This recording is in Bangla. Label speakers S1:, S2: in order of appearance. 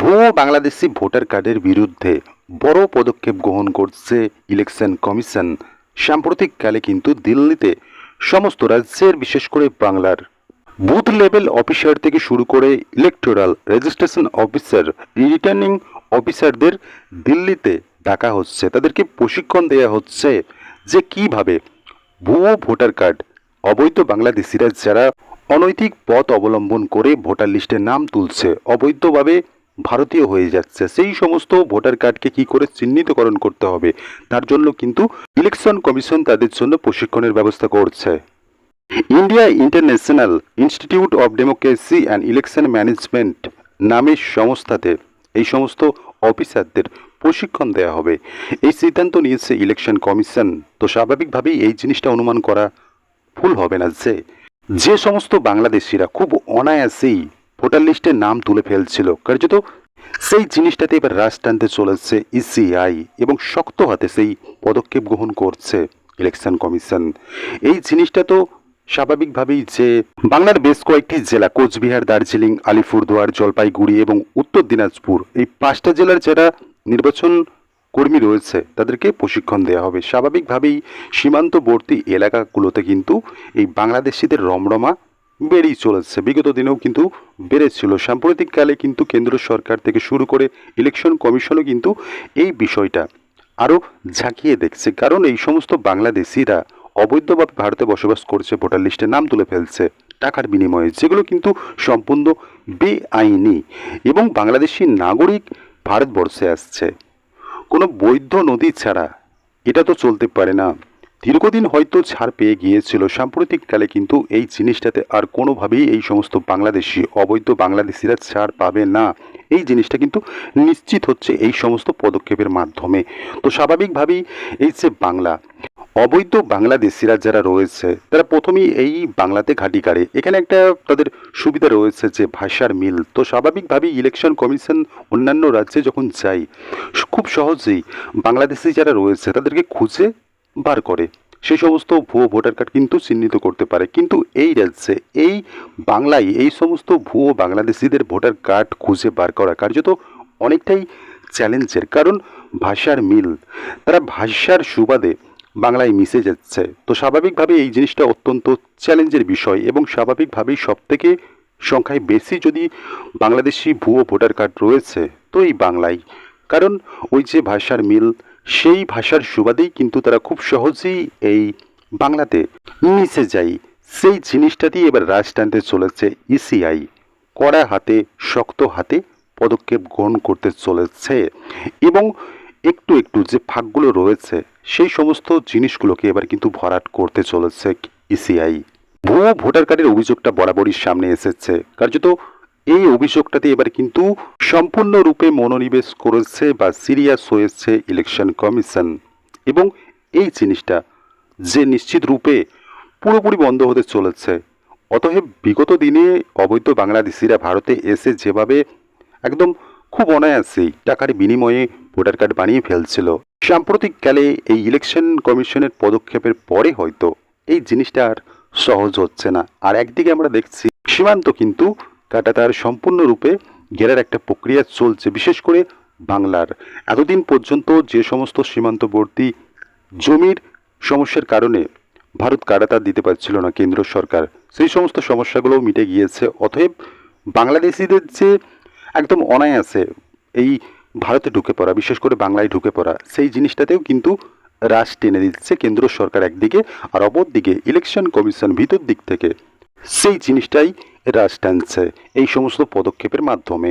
S1: ভুয়ো বাংলাদেশি ভোটার কার্ডের বিরুদ্ধে বড় পদক্ষেপ গ্রহণ করছে ইলেকশন কমিশন। সাম্প্রতিককালে কিন্তু দিল্লিতে সমস্ত রাজ্যের, বিশেষ করে বাংলার, বুথ লেভেল অফিসার থেকে শুরু করে ইলেকটোরাল রেজিস্ট্রেশন অফিসার, রিটার্নিং অফিসারদের দিল্লিতে ডাকা হচ্ছে। তাদেরকে প্রশিক্ষণ দেওয়া হচ্ছে যে কীভাবে ভুয়ো ভোটার কার্ড, অবৈধ বাংলাদেশিরা যারা অনৈতিক পথ অবলম্বন করে ভোটার লিস্টে নাম তুলছে, অবৈধভাবে ভারতীয় হয়ে যাচ্ছে। সেই সমস্ত ভোটার কার্ডকে কি করে চিহ্নিতকরণ করতে হবে? তার জন্য কিন্তু ইলেকশন কমিশন তাদের জন্য প্রশিক্ষণের ব্যবস্থা করছে। India International Institute of Democracy and Election Management নামের সংস্থাতে এই সমস্ত অফিসারদের প্রশিক্ষণ দেওয়া হবে। এই সিদ্ধান্ত নিয়েছে ইলেকশন কমিশন। তো স্বাভাবিকভাবেই এই জিনিসটা অনুমান করা ভুল হবে না যে যে সমস্ত বাংলাদেশিরা খুব অনায়াসেই ভোটার লিস্টে নাম তুলে ফেলছিল। কার্যত সেই জিনিসটাতে এবার রাশ টানতে চলেছে ইসিআই এবং শক্ত হাতে সেই পদক্ষেপ গ্রহণ করছে ইলেকশন কমিশন। এই জিনিসটা তো স্বাভাবিকভাবেই যে বাংলার বেশ কয়েকটি জেলা, কোচবিহার, দার্জিলিং, আলিপুরদুয়ার, জলপাইগুড়ি এবং উত্তর দিনাজপুর, এই পাঁচটা জেলার যারা নির্বাচন কর্মী রয়েছে, তাদেরকে প্রশিক্ষণ দেওয়া হবে। স্বাভাবিকভাবেই সীমান্তবর্তী এলাকাগুলোতে কিন্তু এই বাংলাদেশিদের রমরমা বেড়েই চলেছে। বিগত দিনেও কিন্তু বেড়েছিল। সাম্প্রতিককালে কিন্তু কেন্দ্র সরকার থেকে শুরু করে ইলেকশন কমিশনও কিন্তু এই বিষয়টা আরও ঝাঁকিয়ে দেখছে। কারণ এই সমস্ত বাংলাদেশিরা অবৈধভাবে ভারতে বসবাস করছে, ভোটার লিস্টে নাম তুলে ফেলছে, টাকার বিনিময়ে, যেগুলো কিন্তু সম্পূর্ণ বেআইনি এবং বাংলাদেশি নাগরিক ভারতবর্ষে আসছে। কোনো বৈধ নদী ছাড়া এটা তো চলতে পারে না। দীর্ঘদিন হয়তো ছাড় পেয়ে গিয়েছিল। সাম্প্রতিককালে কিন্তু এই জিনিসটাতে আর কোনোভাবেই এই সমস্ত বাংলাদেশি, অবৈধ বাংলাদেশিরা ছাড় পাবে না। এই জিনিসটা কিন্তু নিশ্চিত হচ্ছে এই সমস্ত পদক্ষেপের মাধ্যমে। তো স্বাভাবিকভাবেই এই যে বাংলা, অবৈধ বাংলাদেশিরা যারা রয়েছে, তারা প্রথমেই এই বাংলাতে ঘাঁটি কাড়ে। এখানে একটা তাদের সুবিধা রয়েছে যে ভাষার মিল। তো স্বাভাবিকভাবেই ইলেকশন কমিশন অন্যান্য রাজ্যে যখন যায়, খুব সহজেই বাংলাদেশি যারা রয়েছে, তাদেরকে খুঁজে বার করে। সেই সমস্ত ভুয়ো ভোটার কার্ড কিন্তু চিহ্নিত করতে পারে। কিন্তু এই রাজ্যে এই বাংলায়, এই সমস্ত ভুয়ো বাংলাদেশিদের ভোটার কার্ড খুঁজে বার করা কার্যত অনেকটাই চ্যালেঞ্জের। কারণ ভাষার মিল, তারা ভাষার সুবাদে বাংলায় মিশে যাচ্ছে। তো স্বাভাবিকভাবে এই জিনিসটা অত্যন্ত চ্যালেঞ্জের বিষয় এবং স্বাভাবিকভাবেই সব থেকে সংখ্যায় বেশি যদি বাংলাদেশি ভুয়ো ভোটার কার্ড রয়েছে, তো এই বাংলায়। কারণ ওই যে ভাষার মিল সেই ভাষার সুবাদেই কিন্তু তারা খুব সহজেই এই বাংলাতে মিশে যায়। সেই জিনিসটাতেই এবার রাজ টানতে চলেছে ইসিআই কড়া হাতে, শক্ত হাতে পদক্ষেপ গ্রহণ করতে চলেছে এবং একটু একটু যে ফাঁকগুলো রয়েছে, সেই সমস্ত জিনিসগুলোকে এবার কিন্তু ভরাট করতে চলেছে ইসিআই ভুয়ো ভোটার কার্ডের অভিযোগটা বরাবরই সামনে এসেছে। কার্যত এই অভিযোগটাতে এবার কিন্তু সম্পূর্ণরূপে মনোনিবেশ করেছে বা সিরিয়াস হয়েছে ইলেকশন কমিশন। এবং এই জিনিসটা যে নিশ্চিত রূপে পুরোপুরি বন্ধ হতে চলেছে, অতএব বিগত দিনে অবৈধ বাংলাদেশিরা ভারতে এসে যেভাবে একদম খুব অনায়াসেই টাকার বিনিময়ে ভোটার কার্ড বানিয়ে ফেলছিল, সাম্প্রতিককালে এই ইলেকশন কমিশনের পদক্ষেপের পরে হয়তো এই জিনিসটা আর সহজ হচ্ছে না। আর একদিকে আমরা দেখছি সীমান্ত কিন্তু কাটা তার সম্পূর্ণরূপে ঘেরার একটা প্রক্রিয়া চলছে, বিশেষ করে বাংলার। এতদিন পর্যন্ত যে সমস্ত সীমান্তবর্তী জমির সমস্যার কারণে ভারত কাটাতার দিতে পারছিল না কেন্দ্র সরকার। সেই সমস্ত সমস্যাগুলো মিটে গিয়েছে। অতএব বাংলাদেশিদের যে একদম অনায়াসে এই ভারতে ঢুকে পড়া, বিশেষ করে বাংলায় ঢুকে পড়া, সেই জিনিসটাতেও কিন্তু হ্রাস টেনে দিচ্ছে কেন্দ্র সরকার একদিকে আর অপরদিকে ইলেকশন কমিশন ভিতর দিক থেকে। সেই জিনিসটাই টানছে এই সমস্ত পদক্ষেপের মাধ্যমে।